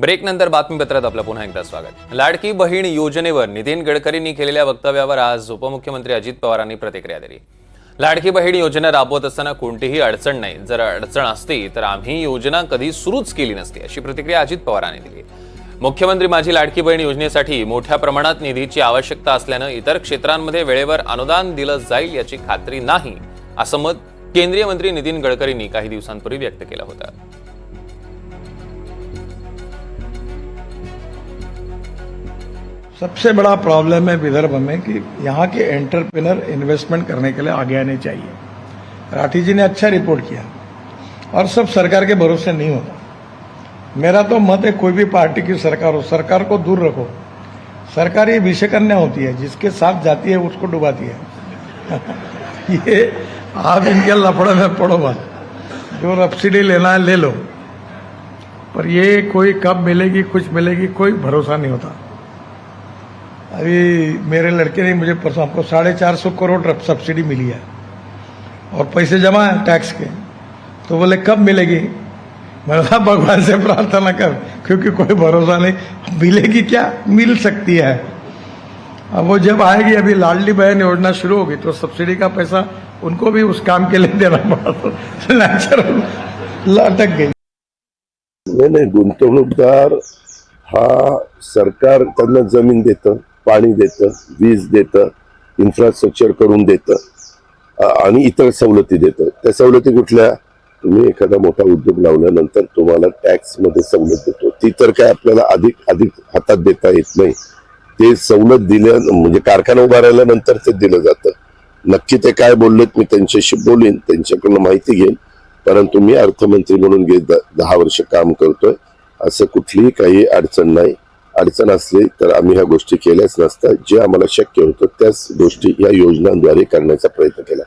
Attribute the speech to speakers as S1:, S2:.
S1: Break नंतर बातमीपत्रात आपलं पुन्हा एकदा स्वागत. लाडकी बहीण योजनेवर नितीन गडकरींनी केलेल्या वक्तव्यावर आज उपमुख्यमंत्री अजित पवारांनी प्रतिक्रिया दिली. लाडकी बहीण योजना राबवत असताना कोणतीही अडचण नाही. जर अडचण असती तर आम्ही योजना कधी सुरूच केली नसती अशी प्रतिक्रिया अजित पवारांनी दिली. मुख्यमंत्री माझी लाडकी बहीण योजनेसाठी मोठ्या प्रमाणात निधीची आवश्यकता असल्यानं इतर क्षेत्रांमध्ये वेळेवर अनुदान दिलं जाईल याची खात्री नाही असं मत केंद्रीय मंत्री नितीन गडकरींनी काही दिवसांपूर्वी व्यक्त केलं होतं.
S2: सबसे बड़ा प्रॉब्लम है विदर्भ में कि यहाँ के एंटरप्रेनर इन्वेस्टमेंट करने के लिए आगे आने चाहिए। राठी जी ने अच्छा रिपोर्ट किया। और सब सरकार के भरोसे नहीं होता। मेरा तो मत है कोई भी पार्टी की सरकार हो, सरकार को दूर रखो। सरकार ये विषय कन्या होती है, जिसके साथ जाती है, उसको डुबाती है। ये आप इनके लफड़े में पड़ो मत। जो सब्सिडी लेना है ले लो। पर ये कोई कब मिलेगी, कुछ मिलेगी, कोई भरोसा नहीं होता। अभी मेरे लड़के ने मुझे परसों हमको साढ़े चार सौ करोड़ सब्सिडी मिली है। और पैसे जमा है टैक्स के। तो बोले, कब मिलेगी? मैंने कहा, भगवान से प्रार्थना कर, क्योंकि कोई भरोसा नहीं। मिलेगी क्या? मिल सकती है। अब वो जब आएगी, अभी लाडली बहन योजना शुरू होगी तो सब्सिडी का पैसा उनको भी उस काम के लिए देना पड़ा तो नेचुरल लटक गई।
S3: नाही नाही, गुंतवणूकदार हा सरकार त्यांना ज़मीन देतं. पाणी देतं वीज देतं इन्फ्रास्ट्रक्चर करून देतं आणि इतर सवलती देतं. त्या सवलती कुठल्या? तुम्ही एखादा मोठा उद्योग लावल्यानंतर तुम्हाला टॅक्समध्ये सवलत देतो. ती तर काय आपल्याला अधिक अधिक हातात देता येत नाही. ते सवलत दिल्या म्हणजे कारखाना उभारल्यानंतर ते दिलं जातं. नक्की ते काय बोललेत मी त्यांच्याशी बोलेन त्यांच्याकडनं माहिती घेईन. परंतु मी अर्थमंत्री म्हणून गेली दहा वर्ष काम करतोय. असं कुठलीही काही अडचण नाही. अडचण असली तर आम्ही ह्या गोष्टी केल्याच नसतात. जे आम्हाला शक्य होतं त्याच गोष्टी या योजनांद्वारे करण्याचा प्रयत्न केला.